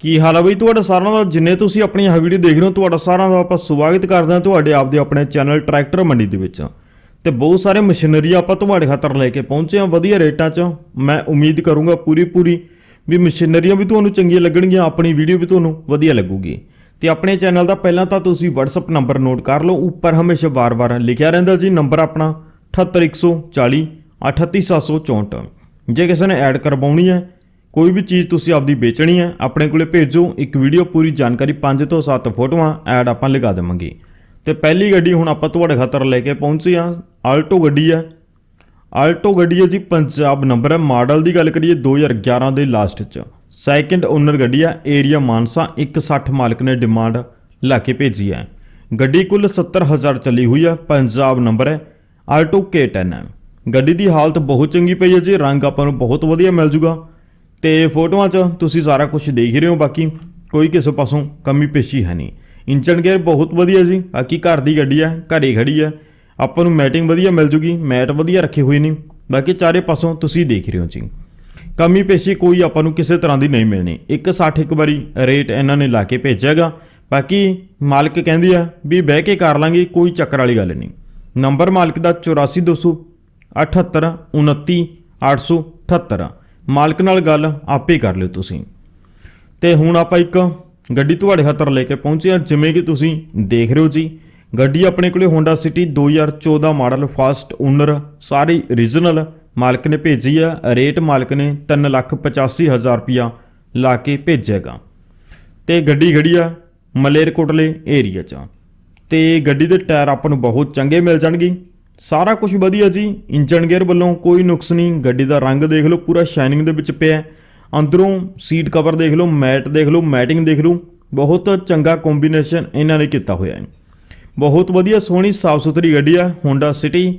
ਕੀ ਹਾਲ ਹੈ ਬਈ? ਤੁਹਾਡਾ ਸਾਰਿਆਂ ਦਾ, ਜਿੰਨੇ ਤੁਸੀਂ ਆਪਣੀ ਇਹ ਵੀਡੀਓ ਦੇਖ ਰਹੇ ਹੋ, ਤੁਹਾਡਾ ਸਾਰਿਆਂ ਦਾ ਆਪਾਂ ਸਵਾਗਤ ਕਰਦੇ ਹਾਂ ਤੁਹਾਡੇ ਆਪਦੇ ਆਪਣੇ ਚੈਨਲ ਟਰੈਕਟਰ ਮੰਡੀ ਦੇ ਵਿੱਚ। ਤੇ ਬਹੁਤ ਸਾਰੇ ਮਸ਼ੀਨਰੀ ਆਪਾਂ ਤੁਹਾਡੇ ਖਾਤਰ ਲੈ ਕੇ ਪਹੁੰਚੇ ਹਾਂ ਵਧੀਆ ਰੇਟਾਂ 'ਚ। ਮੈਂ ਉਮੀਦ ਕਰੂੰਗਾ ਪੂਰੀ ਪੂਰੀ ਵੀ ਮਸ਼ੀਨਰੀਆਂ ਵੀ ਤੁਹਾਨੂੰ ਚੰਗੀਆਂ ਲੱਗਣਗੀਆਂ, ਆਪਣੀ ਵੀਡੀਓ ਵੀ ਤੁਹਾਨੂੰ ਵਧੀਆ ਲੱਗੂਗੀ। ਤੇ ਆਪਣੇ ਚੈਨਲ ਦਾ ਪਹਿਲਾਂ ਤਾਂ ਤੁਸੀਂ WhatsApp ਨੰਬਰ ਨੋਟ ਕਰ ਲਓ, ਉੱਪਰ ਹਮੇਸ਼ਾ ਵਾਰ-ਵਾਰ ਲਿਖਿਆ ਰਹਿੰਦਾ ਜੀ, ਨੰਬਰ ਆਪਣਾ 78140 38764 ਜੇ ਕਿਸੇ ਨੇ ਐਡ ਕਰਵਾਉਣੀ ਹੈ ਕੋਈ ਵੀ ਚੀਜ਼ ਤੁਸੀਂ ਆਪਦੀ ਵੇਚਣੀ ਹੈ, ਆਪਣੇ ਕੋਲੇ ਭੇਜੋ, ਇੱਕ ਵੀਡੀਓ ਪੂਰੀ ਜਾਣਕਾਰੀ 5 ਤੋਂ 7 ਫੋਟੋਆਂ, ਐਡ ਆਪਾਂ ਲਗਾ ਦੇਵਾਂਗੇ। ਤੇ ਪਹਿਲੀ ਗੱਡੀ ਹੁਣ ਆਪਾਂ ਤੁਹਾਡੇ ਖਾਤਰ ਲੈ ਕੇ ਪਹੁੰਚੇ ਹਾਂ, ਆਲਟੋ ਗੱਡੀ ਹੈ। ਆਲਟੋ ਗੱਡੀ ਹੈ ਜੀ, ਪੰਜਾਬ ਨੰਬਰ ਹੈ। ਮਾਡਲ ਦੀ ਗੱਲ ਕਰੀਏ 2011 ਦੇ ਲਾਸਟ ਚ। ਸੈਕਿੰਡ ਓਨਰ ਗੱਡੀ ਹੈ ਏਰੀਆ ਮਾਨਸਾ 160 ਮਾਲਕ ਨੇ ਡਿਮਾਂਡ ਲਾ ਕੇ ਭੇਜੀ ਹੈ। ਗੱਡੀ ਕੁੱਲ 70000 ਚੱਲੀ ਹੋਈ ਹੈ, ਪੰਜਾਬ ਨੰਬਰ ਹੈ। ਆਲਟੋ K10 ਹੈ। ਗੱਡੀ ਦੀ ਹਾਲਤ ਬਹੁਤ ਚੰਗੀ ਪਈ ਹੈ ਜੀ, ਰੰਗ ਆਪਾਂ ਨੂੰ ਬਹੁਤ ਵਧੀਆ ਮਿਲ ਜੂਗਾ। ਤੇ ਫੋਟੋਆਂ 'ਚ ਤੁਸੀਂ ਸਾਰਾ ਕੁਝ ਦੇਖ ਹੀ ਰਹੇ ਹੋ, ਬਾਕੀ ਕੋਈ ਕਿਸੇ ਪਾਸੋਂ ਕਮੀ ਪੇਸ਼ੀ ਹੈ ਨਹੀਂ। ਇੰਜਨ ਗੇਅਰ ਬਹੁਤ ਵਧੀਆ ਜੀ, ਬਾਕੀ ਘਰ ਦੀ ਗੱਡੀ ਹੈ ਘਰੇ ਖੜੀ ਹੈ ਆਪਾਂ ਨੂੰ ਮੈਟਿੰਗ ਵਧੀਆ ਮਿਲ ਜੂਗੀ ਮੈਟ ਵਧੀਆ ਰੱਖੇ ਹੋਏ ਨੇ। ਬਾਕੀ ਚਾਰੇ ਪਾਸੋਂ ਤੁਸੀਂ ਦੇਖ ਰਹੇ ਹੋ ਜੀ। ਕਮੀ ਪੇਸ਼ੀ ਕੋਈ ਆਪਾਂ ਨੂੰ ਕਿਸੇ ਤਰ੍ਹਾਂ ਦੀ ਨਹੀਂ ਮਿਲਣੀ। 160 ਇੱਕ ਵਾਰੀ ਰੇਟ ਇਹਨਾਂ ਨੇ ਲਾ ਕੇ ਭੇਜਿਆਗਾ ਬਾਕੀ ਮਾਲਕ ਕਹਿੰਦੀ ਆ ਵੀ ਬਹਿ ਕੇ ਕਰ ਲਾਂਗੇ, ਕੋਈ ਚੱਕਰ ਵਾਲੀ ਗੱਲ ਨਹੀਂ। ਨੰਬਰ ਮਾਲਕ ਦਾ 84200 78 29 878 ਮਾਲਕ ਨਾਲ ਗੱਲ ਆਪੇ ਕਰ ਲਿਓ ਤੁਸੀਂ। ਤੇ ਹੁਣ ਆਪਾਂ ਇੱਕ ਗੱਡੀ ਤੁਹਾਡੇ ਖਾਤਰ ਲੈ ਕੇ ਪਹੁੰਚੇ ਹਾਂ, ਜਿਵੇਂ ਕਿ ਤੁਸੀਂ ਦੇਖ ਰਹੇ ਹੋ ਜੀ। ਗੱਡੀ ਆਪਣੇ ਕੋਲੇ Honda City 2014 model, first owner, ਸਾਰੀ ਰੀਜਨਲ ਮਾਲਕ ਨੇ ਭੇਜੀ ਆ। ਰੇਟ ਮਾਲਕ ਨੇ 385000 ਰੁਪਿਆ ਲਾ ਕੇ ਭੇਜੇਗਾ ਤੇ ਗੱਡੀ ਖੜੀ ਆ ਮਲੇਰਕੋਟਲੇ ਏਰੀਆ 'ਚ। ਤੇ ਗੱਡੀ ਦੇ ਟਾਇਰ ਆਪਾਂ ਨੂੰ ਬਹੁਤ ਚੰਗੇ ਮਿਲ ਜਾਣਗੇ। ਸਾਰਾ ਕੁਝ ਵਧੀਆ ਜੀ। ਇੰਜਨ ਗੇਅਰ ਵੱਲੋਂ ਕੋਈ ਨੁਕਸ ਨਹੀਂ। ਗੱਡੀ ਦਾ ਰੰਗ ਦੇਖ ਲਓ, ਪੂਰਾ ਸ਼ਾਈਨਿੰਗ ਦੇ ਵਿੱਚ ਪਿਆ ਅੰਦਰੋਂ ਸੀਟ ਕਵਰ ਦੇਖ ਲਓ ਮੈਟ ਦੇਖ ਲਓ ਮੈਟਿੰਗ ਦੇਖ ਲਓ। ਬਹੁਤ ਚੰਗਾ ਕੰਬੀਨੇਸ਼ਨ ਇਹਨਾਂ ਨੇ ਕੀਤਾ ਹੋਇਆ ਹੈ। ਬਹੁਤ ਵਧੀਆ ਸੋਹਣੀ ਸਾਫ਼ ਸੁਥਰੀ ਗੱਡੀ ਆ, Honda City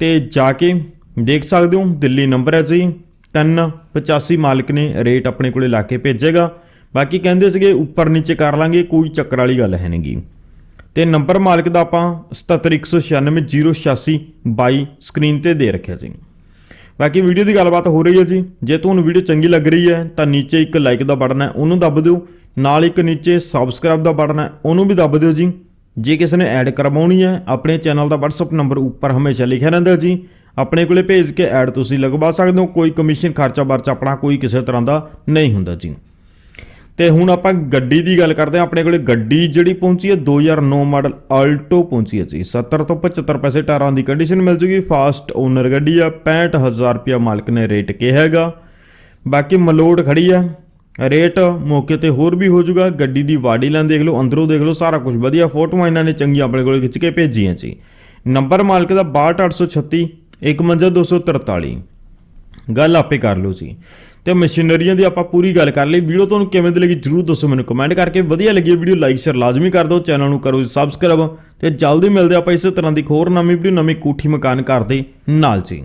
ਤੇ ਜਾ ਕੇ ਦੇਖ ਸਕਦੇ ਹੋ, ਦਿੱਲੀ ਨੰਬਰ ਹੈ ਜੀ। 385 ਮਾਲਕ ਨੇ ਰੇਟ ਆਪਣੇ ਕੋਲੇ ਲਾ ਕੇ ਭੇਜੇਗਾ। ਬਾਕੀ ਕਹਿੰਦੇ ਸੀਗੇ ਉੱਪਰ ਨੀਚੇ ਕਰ ਲਾਂਗੇ, ਕੋਈ ਚੱਕਰ ਵਾਲੀ ਗੱਲ ਹੈ ਨਹੀਂਗੀ ਤੇ ਨੰਬਰ ਮਾਲਕ ਦਾ ਆਪਾਂ 77196082 ਸਕਰੀਨ ਤੇ ਦੇ ਰੱਖਿਆ ਜੀ ਬਾਕੀ ਵੀਡੀਓ ਦੀ ਗੱਲਬਾਤ ਹੋ ਰਹੀ ਹੈ ਜੀ। ਜੇ ਤੁਹਾਨੂੰ ਵੀਡੀਓ ਚੰਗੀ ਲੱਗ ਰਹੀ ਹੈ, ਤਾਂ ਨੀਚੇ ਇੱਕ ਲਾਈਕ ਦਾ ਬਟਨ ਹੈ, ਉਹਨੂੰ ਦੱਬ ਦਿਓ। ਨਾਲ ਇੱਕ ਨੀਚੇ ਸਬਸਕ੍ਰਾਈਬ ਦਾ ਬਟਨ ਹੈ, ਉਹਨੂੰ ਵੀ ਦੱਬ ਦਿਓ ਜੀ। ਜੇ ਕਿਸੇ ਨੇ ਐਡ ਕਰਵਾਉਣੀ ਹੈ, ਆਪਣੇ ਚੈਨਲ ਦਾ WhatsApp ਨੰਬਰ ਉੱਪਰ ਹਮੇਸ਼ਾ ਲਿਖਿਆ ਰਹਿੰਦਾ ਜੀ। ਆਪਣੇ ਕੋਲੇ ਭੇਜ ਕੇ ਐਡ ਤੁਸੀਂ ਲਗਵਾ ਸਕਦੇ ਹੋ, ਕੋਈ ਕਮਿਸ਼ਨ ਖਰਚਾ ਵਰਚ ਆਪਣਾ ਕੋਈ ਕਿਸੇ ਤਰ੍ਹਾਂ ਦਾ ਨਹੀਂ ਹੁੰਦਾ ਜੀ। ਤੇ ਹੁਣ ਆਪਾਂ ਗੱਡੀ ਦੀ ਗੱਲ ਕਰਦੇ ਹਾਂ। ਆਪਣੇ ਕੋਲੇ ਗੱਡੀ ਜਿਹੜੀ ਪਹੁੰਚੀ ਹੈ 2009 ਮਾਡਲ ਆਲਟੋ ਪਹੁੰਚੀ ਹੈ ਜੀ। 70 ਤੋਂ 75 ਪੈਸੇ ਟਾਇਰਾਂ ਦੀ ਕੰਡੀਸ਼ਨ ਮਿਲ ਜੂਗੀ। ਫਾਸਟ ਓਨਰ ਗੱਡੀ ਆ 65000 ਰੁਪਿਆ ਮਾਲਕ ਨੇ ਰੇਟ ਕਿਹਾ ਹੈਗਾ। ਬਾਕੀ ਮਲੋਡ ਖੜੀ ਆ। ਰੇਟ ਮੌਕੇ ਤੇ ਹੋਰ ਵੀ ਹੋ ਜਾਊਗਾ ਗੱਡੀ ਦੀ ਬਾਡੀ ਲਾਈਨ ਦੇਖ ਲਓ, ਅੰਦਰੋਂ ਦੇਖ ਲਓ, ਸਾਰਾ ਕੁਝ ਵਧੀਆ। ਫੋਟੋਆਂ ਇਹਨਾਂ ਨੇ ਚੰਗੀਆਂ ਆਪਣੇ ਕੋਲ ਖਿੱਚ ਕੇ ਭੇਜੀਆਂ ਜੀ। ਨੰਬਰ ਮਾਲਕ ਦਾ 62836 15243 ਗੱਲ ਆਪੇ ਕਰ ਲਓ ਜੀ। ਤੇ ਮਸ਼ੀਨਰੀਆਂ ਦੀ ਆਪਾਂ ਪੂਰੀ ਗੱਲ ਕਰ ਲਈ। ਵੀਡੀਓ ਤੁਹਾਨੂੰ ਕਿਵੇਂ ਦੀ ਲੱਗੀ ਜਰੂਰ ਦੱਸੋ ਮੈਨੂੰ ਕਮੈਂਟ ਕਰਕੇ। ਵਧੀਆ ਲੱਗੀ ਵੀਡੀਓ ਲਾਈਕ ਸ਼ੇਅਰ ਲਾਜ਼ਮੀ ਕਰ ਦਿਓ। ਚੈਨਲ ਨੂੰ ਕਰੋ ਸਬਸਕ੍ਰਾਈਬ ਤੇ ਜਲਦੀ ਮਿਲਦੇ ਆਪਾਂ ਇਸੇ ਤਰ੍ਹਾਂ ਦੀ ਇੱਕ ਹੋਰ ਨਵੀਂ ਵੀਡੀਓ ਨਵੀਂ ਕੋਠੀ ਮਕਾਨ ਘਰ ਦੇ ਨਾਲ ਜੀ।